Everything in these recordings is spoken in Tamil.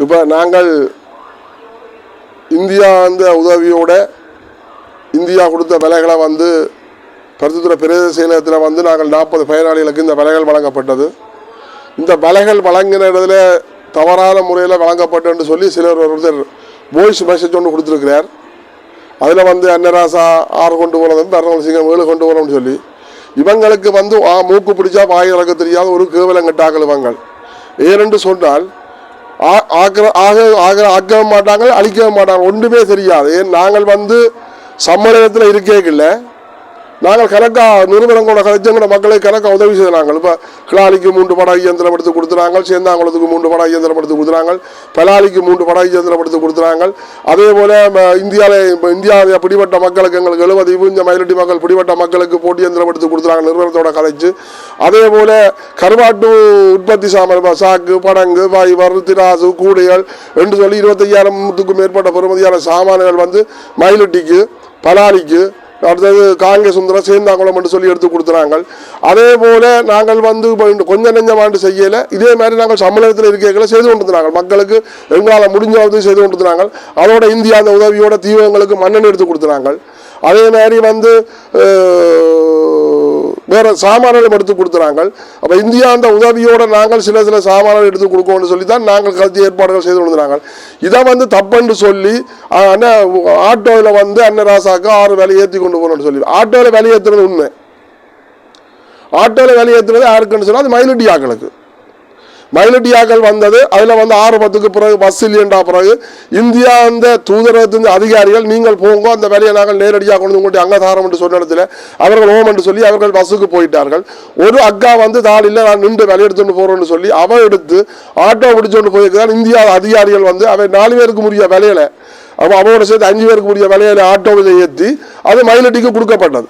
இப்போ நாங்கள் இந்தியா அந்த உதவியோட இந்தியா கொடுத்த விலைகளை வந்து பருத்தித்துறை பிரதேச செயலகத்தில் வந்து நாங்கள் நாற்பது பயனாளிகளுக்கு இந்த விலைகள் வழங்கப்பட்டது. இந்த விலைகள் வழங்கின இடத்துல தவறான முறையில் வழங்கப்பட்டன்னு சொல்லி சிலர் ஒருத்தர் வாய்ஸ் மெசேஜ் ஒன்று கொடுத்துருக்கிறார். அதில் வந்து அன்னராசா ஆறு கொண்டு போகிறதும் பெருநாள் சிங்கம் ஏழு கொண்டு போகிறோம்னு சொல்லி. இவங்களுக்கு வந்து ஆ, மூக்கு பிடிச்சா வாய் இறக்க தெரியாத ஒரு கேவலங்கட்டாக்கள் இவங்கள். ஏனென்று சொன்னால் ஆக்கிர- ஆக ஆக ஆக்கவும் மாட்டாங்க அழிக்கவும் மாட்டாங்க. ஒன்றுமே தெரியாது. நாங்கள் வந்து சம்மேளனத்தில் இருக்கேக்கில்ல. நாங்கள் கணக்கா நிறுவனங்களோட கலைச்சங்களோட மக்களை கணக்கா உதவி செய்தாங்க இப்போ கிளாலிக்கு மூன்று படகு இயந்திரம் எடுத்து கொடுத்துறாங்க சேந்தாங்குளத்துக்கு மூன்று படகு இயந்திரம் எடுத்து கொடுத்துறாங்க பலாலிக்கு மூன்று படகு இயந்திரம் எடுத்து கொடுத்துறாங்க அதே போல் இந்தியாவில் இப்போ இந்தியாவில் பிடிபட்ட மக்களுக்கு எங்களுக்கு எழுபது இவங்க மயிலட்டி மக்கள் பிடிபட்ட மக்களுக்கு போட்டி இயந்திரம் எடுத்து கொடுத்துறாங்க நிறுவனத்தோட கலைச்சு. அதே போல் கருவாட்டு உற்பத்தி சாமர் சாக்கு படங்கு ஃபைபர் திராசு கூடைகள் என்று சொல்லி இருபத்தையாயிரத்துக்கும் மேற்பட்ட பெறுமதியான சாமான்கள் வந்து மயிலட்டிக்கு பலாலிக்கு அடுத்தது காங்கிரஸ் சுந்தரம் சேந்தாங்குளம் என்று சொல்லி எடுத்து கொடுத்துறாங்க அதே போல நாங்கள் வந்து கொஞ்சம் கொஞ்ச நெஞ்சமாண்டு செய்யல. இதே மாதிரி நாங்கள் சம்மேளனத்தில் இருக்கைகளை செய்து கொண்டிருந்தாங்க மக்களுக்கு எங்களால் முடிஞ்ச உதவி செய்து கொண்டிருந்தாங்க அதோட இந்தியா அந்த உதவியோட தீவிரங்களுக்கு மண்ணெண்ணெய் எடுத்து கொடுத்துறாங்க அதே மாதிரி வந்து வேறு சாமான்களும் எடுத்து கொடுத்துறாங்க. அப்போ இந்தியா அந்த உதவியோடு நாங்கள் சில சில சாமான்கள் எடுத்து கொடுக்கணும்னு சொல்லி தான் நாங்கள் கருத்து ஏற்பாடுகள் செய்து கொண்டிருந்தாங்க. இதை வந்து தப்புன்னு சொல்லி அண்ணா அண்ணன் ஆட்டோவில் வந்து அன்னராசாக்கு ஆறு வேலை ஏற்றி கொண்டு போகணும்னு சொல்லி. ஆட்டோவில் வேலை ஏற்றுறது உண்மை. ஆட்டோவில் வேலை ஏற்றுறது யாருக்குன்னு சொன்னால் அது மயிலட்டி ஆக்களுக்கு மயிலட்டியாக்கள் வந்தது அதில் வந்து ஆறு பத்துக்கு பிறகு பஸ் இல்லையண்டா பிறகு இந்தியா அந்த தூதரகத்தின் அதிகாரிகள் நீங்கள் போங்க அந்த வேலையை நாங்கள் நேரடியாக கொண்டு வந்து உங்கள்கிட்ட அங்கே தாரம் என்று சொன்ன இடத்துல அவர்கள் ஓம் என்று சொல்லி அவர்கள் பஸ்ஸுக்கு போயிட்டார்கள் ஒரு அக்கா வந்து தாளில் நான் நின்று வேலை எடுத்துட்டு போகிறோம்னு சொல்லி அவள் எடுத்து ஆட்டோ பிடிச்சோண்டு போயிருக்கிறான் இந்தியா அதிகாரிகள் வந்து அவை நாலு பேருக்கு முடிய வேலையில அவன் அவனோட சேர்த்து அஞ்சு பேருக்கு முடிய வேலையில ஆட்டோவில் ஏற்றி அது மயிலட்டிக்கு கொடுக்கப்பட்டது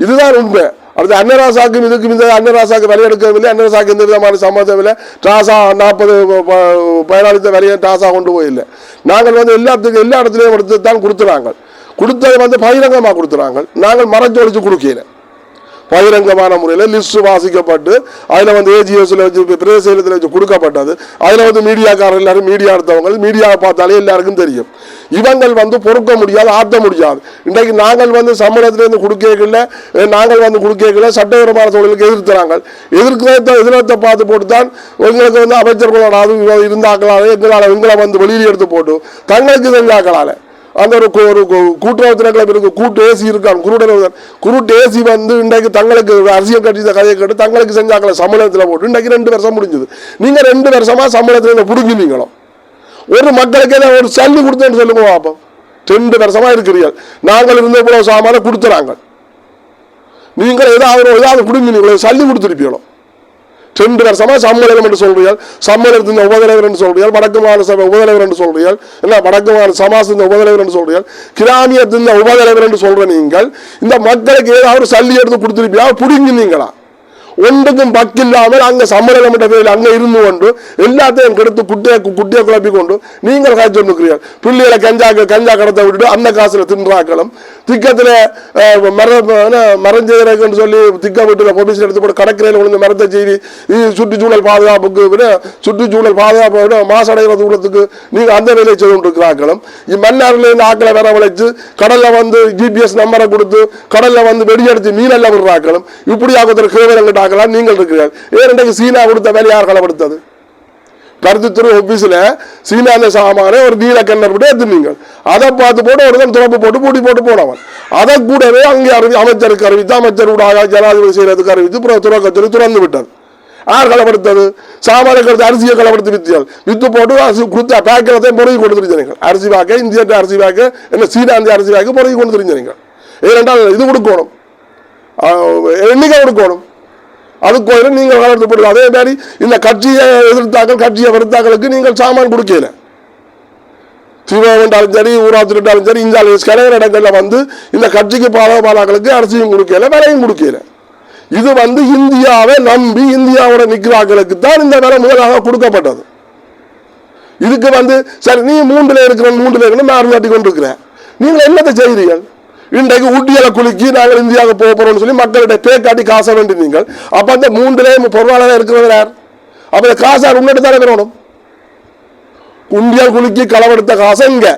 இதுதான் உண்மை அடுத்து அன்னராசாக்கும் இதுக்கும் இந்த அன்னராசாக்கு விலை எடுக்கவில்லை அன்னராசாக்கு எந்த விதமான சம்மந்தம் இல்லை. டாசா நாற்பது பயனாளித்த விலையை டாசா கொண்டு போயில்லை. நாங்கள் வந்து எல்லாத்துக்கும் எல்லா இடத்துலையும் எடுத்து தான் கொடுத்துறாங்க. கொடுத்தது வந்து பகிரங்கமாக கொடுத்துறாங்க. நாங்கள் மறைச்சொழிச்சு கொடுக்கல. பகிரங்கமான முறையில் லிஸ்ட் வாசிக்கப்பட்டு அதில் வந்து ஏஜிஎஸ்ல வச்சு பிரதேசத்தில் வச்சு கொடுக்கப்பட்டது. அதில் வந்து மீடியாக்காரர் எல்லாரும் மீடியா எடுத்தவங்க மீடியாவை பார்த்தாலே எல்லாருக்கும் தெரியும். இவங்கள் வந்து பொறுக்க முடியாது ஆற்ற முடியாது. இன்றைக்கு நாங்கள் வந்து சம்பளத்திலேருந்து கொடுக்கல நாங்கள் வந்து கொடுக்கல சட்டவிரமான தொழிலுக்கு எதிர்த்துறாங்க எதிர்க்கிறத எதிர்த்த பார்த்து போட்டு தான் எங்களுக்கு வந்து அமைச்சர்களோட அது இருந்தாக்களால எங்களால் எங்களை வந்து வெளியில் எடுத்து போட்டு தங்களுக்கு செஞ்சாக்களால அந்த ஒரு கு- ஒரு கு- இருக்கு கூட்டு ஏசி இருக்கான் குருடர் குருட்டு ஏசி வந்து இன்றைக்கு தங்களுக்கு அரசியல் கட்சி கதையை கேட்டு தங்களுக்கு செஞ்சாங்களே சம்பளத்தில் போட்டு. இன்றைக்கு ரெண்டு வருஷம் முடிஞ்சது. நீங்கள் ரெண்டு வருஷமா சம்பளத்தில் புடுங்கினீங்களோ? ஒரு மக்களுக்கு ஏதாவது ஒரு சல்லி கொடுத்தேன்னு சொல்லுங்க பாப்போம். ரெண்டு வருஷமா இருக்கிறீர்கள். நாங்கள் இருந்த இவ்வளவு சாமான கொடுத்துறாங்க. நீங்கள் ஏதாவது ஏதாவது கொடுங்க சல்லி கொடுத்துருப்பீங்களோ? ரெண்டு வருஷமா சம்மேளனம் என்று சொல்றீர்கள் சம்மேளனத்தின் உபதலைவர் என்று சொல்றீர்கள் வடக்கு மாநில சபை உபதலைவர் என்று சொல்றீர்கள் என்ன வடக்கு மாநில சமாசத்தின் உபதலைவர் என்று சொல்றீர்கள் கிராமியத்தின் உபதலைவர் என்று சொல்ற நீங்கள் இந்த மக்களுக்கு ஏதாவது சல்லி எடுத்து கொடுத்துருப்பீங்களா புடுங்கினீங்களா ஒன்றுக்கும் பக்கில்லாமல் அங்கே சம்மரமிட்ட பேரில் அங்கே இருந்து கொண்டு எல்லாத்தையும் கெடுத்து குட்டியை குட்டியை குழப்பி கொண்டு நீங்கள் காய்ச்சி கொண்டிருக்கிறீர்கள் பிள்ளைகளை கஞ்சா கஞ்சா கடத்தை விட்டுட்டு அந்த காசில் தின்றாக்களும் திக்கத்தில் மர மரஞ்செய்கிறதுன்னு சொல்லி திக்க வீட்டுல பொலிஸ் எடுத்து போட்டு கடற்கரையில் விழுந்து மரத்தை செய்தி சுற்றுச்சூழல் பாதுகாப்புக்கு விட சுற்றுச்சூழல் பாதுகாப்பு விட மாசடைகிற தூரத்துக்கு நீங்க அந்த வேலையை செய்து கொண்டிருக்கிறார்களும் மன்னாரில் ஆக்களை ஆக்களை வரவழைச்சு கடலில் வந்து ஜிபிஎஸ் நம்பரை கொடுத்து கடலில் வந்து வெடியடிச்சு மீனெல்லாம் விடுறாக்களும் இப்படி ஆக்கத்தில் கேவலங்கிட்ட பார்க்கலாம் நீங்கள் இருக்கிறீர்கள். ஏனென்றைக்கு சீனா கொடுத்த வேலை யார் களப்படுத்தது? கருத்துத்துறை ஆபீஸ்ல சீனாந்த சாமான ஒரு நீல கண்ணர் விட்டு எடுத்துனீங்க அதை பார்த்து போட்டு ஒரு தான் துறப்பு போட்டு பூட்டி போட்டு போனவன். அதை கூடவே அங்கே அறிவி அமைச்சருக்கு அறிவித்து அமைச்சர் ஊடாக ஜனாதிபதி செய்கிறதுக்கு அறிவித்து அப்புறம் துறக்கத்தில் துறந்து விட்டது. யார் களப்படுத்தது? சாமான கருத்து அரிசியை களப்படுத்தி வித்தியால் வித்து போட்டு அரிசி கொடுத்த பேக்கிறதையும் பொறுகி கொண்டு தெரிஞ்சீங்க அரிசி வாக்க இந்திய அரிசி வாக்க என்ன சீனாந்தி அரிசி வாக்க பொறுகி கொண்டு தெரிஞ்சீங்க ஏனென்றால் இது கொடுக்கணும். எண்ணிக்கை கொடுக்கணும். அதுக்கு கோயிலும் நீங்கள் வளர்த்து போடுங்க. அதே மாதிரி இந்த கட்சியை எதிர்த்தாக்கள் கட்சியை வெறுத்தாக்களுக்கு நீங்கள் சாமான் கொடுக்கல. சிவகண்டாலும் சரி ஊராத்திட்டாலும் சரி இந்த கிளையர் இடங்களில் வந்து இந்த கட்சிக்கு பாலபாலாக்களுக்கு அரசியும் கொடுக்கல விலையும் கொடுக்கல. இது வந்து இந்தியாவை நம்பி இந்தியாவோட நிற்கிறார்களுக்கு தான் இந்த விலை முதலாக கொடுக்கப்பட்டது. இதுக்கு வந்து சரி நீ மூன்றுல இருக்கிற மூன்றுல இருக்கணும் நான் காட்டி கொண்டிருக்கிறேன் நீங்கள் என்னத்தை செய்கிறீர்கள்? இன்றைக்கு ஊட்டியலை குலுக்கி நாங்கள் இந்தியாவுக்கு போக போறோம்னு சொல்லி மக்கள்கிட்ட பே காட்டி காசை வேண்டி நீங்கள். அப்ப அந்த மூன்றிலே பொருளாளராக இருக்கிறவர் யார்? அப்ப இந்த காசு தானே வரணும் உண்டியால் குலுக்கி களவெடுத்த காசை இங்கே.